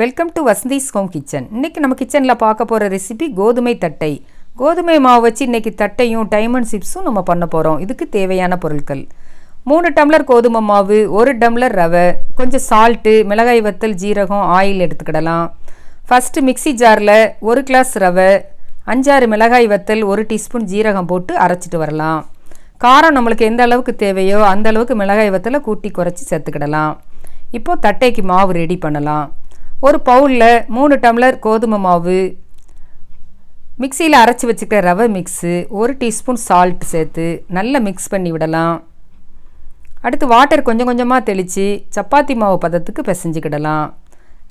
Welcome to Vasanthi's home kitchen இன்றைக்கி நம்ம கிச்சனில் பார்க்க போகிற ரெசிபி கோதுமை தட்டை. கோதுமை மாவு வச்சு இன்றைக்கி தட்டையும் டைமண்ட் சிப்ஸும் நம்ம பண்ண போகிறோம் இதுக்கு தேவையான பொருட்கள். மூணு டம்ளர் கோதுமை மாவு ஒரு டம்ளர் ரவை கொஞ்சம் சால்ட்டு மிளகாய் வத்தல் ஜீரகம் ஆயில் எடுத்துக்கிடலாம். ஃபஸ்ட்டு மிக்ஸி ஜாரில் ஒரு கிளாஸ் ரவை அஞ்சாறு மிளகாய் வத்தல் ஒரு டீஸ்பூன் ஜீரகம் போட்டு அரைச்சிட்டு வரலாம். காரம் நம்மளுக்கு எந்த அளவுக்கு தேவையோ அந்த அளவுக்கு மிளகாய் வத்தலை கூட்டி குறைச்சி சேர்த்துக்கிடலாம். இப்போது தட்டைக்கு மாவு ரெடி பண்ணலாம். ஒரு பவுலில் மூணு டம்ளர் கோதுமை மாவு. மிக்சியில் அரைச்சி வச்சுக்கிற ரவை மிக்ஸு ஒரு டீஸ்பூன் சால்ட் சேர்த்து நல்லா மிக்ஸ் பண்ணி விடலாம். அடுத்து வாட்டர் கொஞ்சம் கொஞ்சமாக தெளித்து சப்பாத்தி மாவு பதத்துக்கு பிசைஞ்சிக்கிடலாம்.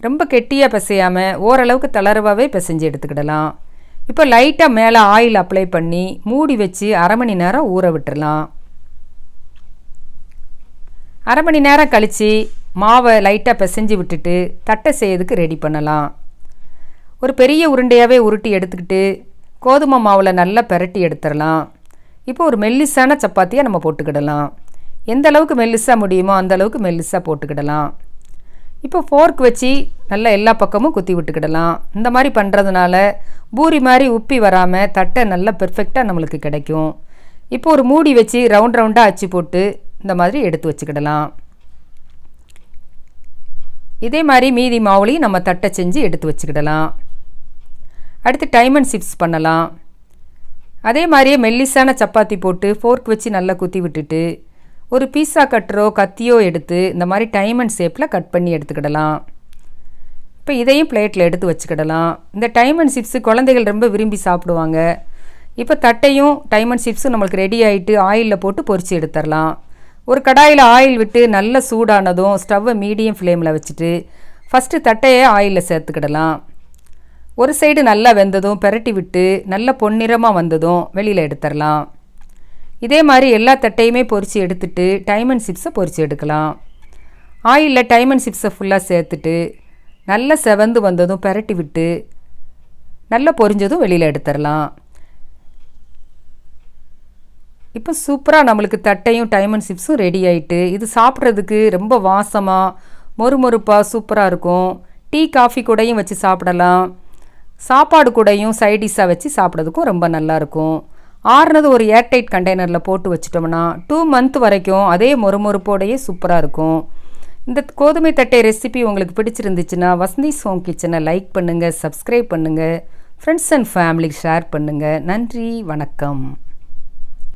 ரொம்ப கெட்டியாக பிசையாமல் ஓரளவுக்கு தளர்வாகவே பிசைஞ்சு எடுத்துக்கிடலாம். இப்போ லைட்டாக மேலே ஆயில் அப்ளை பண்ணி மூடி வச்சு அரை மணி நேரம் ஊற விட்டுடலாம் அரை மணி நேரம் கழித்து மாவை லைட்டாக பிசைஞ்சு விட்டுட்டு தட்டை செய்யறதுக்கு ரெடி பண்ணலாம். ஒரு பெரிய உருண்டையாகவே உருட்டி எடுத்துக்கிட்டு கோதுமை மாவில் நல்லா பெரட்டி எடுத்துடலாம். இப்போ ஒரு மெல்லிசான சப்பாத்தியாக நம்ம போட்டுக்கிடலாம். எந்த அளவுக்கு மெல்லிசாக முடியுமோ அந்த அளவுக்கு மெல்லிசாக போட்டுக்கிடலாம். இப்போ ஃபோர்க் வச்சு நல்லா எல்லா பக்கமும் குத்தி விட்டுக்கிடலாம். இந்த மாதிரி பண்ணுறதுனால பூரி மாதிரி உப்பி வராமல் தட்டை நல்லா பெர்ஃபெக்டாக நம்மளுக்கு கிடைக்கும். இப்போ ஒரு மூடி வச்சு ரவுண்ட் ரவுண்டாக அச்சு போட்டு இந்த மாதிரி எடுத்து வச்சுக்கிடலாம். இதே மாதிரி மீதி மாவுலையும் நம்ம தட்டை செஞ்சு எடுத்து வச்சுக்கிடலாம். அடுத்து டைமண்ட் சிப்ஸ் பண்ணலாம். அதே மாதிரியே மெல்லிசான சப்பாத்தி போட்டு ஃபோர்க் வச்சு நல்லா குத்தி விட்டுட்டு ஒரு பீஸா கட்டரோ கத்தியோ எடுத்து இந்த மாதிரி டைமண்ட் ஷேப்பில் கட் பண்ணி எடுத்துக்கிடலாம். இப்போ இதையும் பிளேட்டில் எடுத்து வச்சுக்கிடலாம். இந்த டைமண்ட் சிப்ஸு குழந்தைகள் ரொம்ப விரும்பி சாப்பிடுவாங்க. இப்போ தட்டையும் டைமண்ட் சிப்ஸும் நம்மளுக்கு ரெடி ஆகிட்டு ஆயிலில் போட்டு பொறிச்சு எடுத்துடலாம் ஒரு கடாயில் ஆயில் விட்டு நல்ல சூடானதும் ஸ்டவ்வை மீடியம் ஃப்ளேமில் வச்சுட்டு ஃபஸ்ட்டு தட்டையை ஆயிலில் சேர்த்துக்கிடலாம். ஒரு சைடு நல்லா வெந்ததும் பெரட்டி விட்டு நல்ல பொன்னிறமாக வந்ததும் வெளியில் எடுத்துடலாம். இதே மாதிரி எல்லா தட்டையுமே பொரித்து எடுத்துட்டு டைமண்ட் சிப்ஸை பொரித்து எடுக்கலாம். ஆயிலில் டைமண்ட் சிப்ஸை ஃபுல்லாக சேர்த்துட்டு நல்லா செவந்து வந்ததும் பெரட்டி விட்டு நல்லா பொரிஞ்சதும் வெளியில் எடுத்துடலாம். இப்போ சூப்பராக நம்மளுக்கு தட்டையும் டைமண்ட் சிப்ஸும் ரெடி ஆகிட்டு இது சாப்பிட்றதுக்கு ரொம்ப வாசமாக மொறுமொறுப்பாக சூப்பராக இருக்கும். டீ காஃபி கூடையும் வச்சு சாப்பிடலாம். சாப்பாடு கூடையும் சைடிஷாக வச்சு சாப்பிட்றதுக்கும் ரொம்ப நல்லாயிருக்கும் ஆறுனது ஒரு ஏர்டைட் கண்டெய்னரில் போட்டு வச்சிட்டோம்னா டூ மந்த் வரைக்கும் அதே மொறுமொறுப்போடையே சூப்பராக இருக்கும். இந்த கோதுமை தட்டை ரெசிபி உங்களுக்கு பிடிச்சிருந்துச்சுன்னா வசந்தி ஹோம் கிச்சனை லைக் பண்ணுங்கள் சப்ஸ்கிரைப் பண்ணுங்கள் ஃப்ரெண்ட்ஸ் அண்ட் ஃபேமிலிக்கு ஷேர் பண்ணுங்கள் நன்றி வணக்கம்.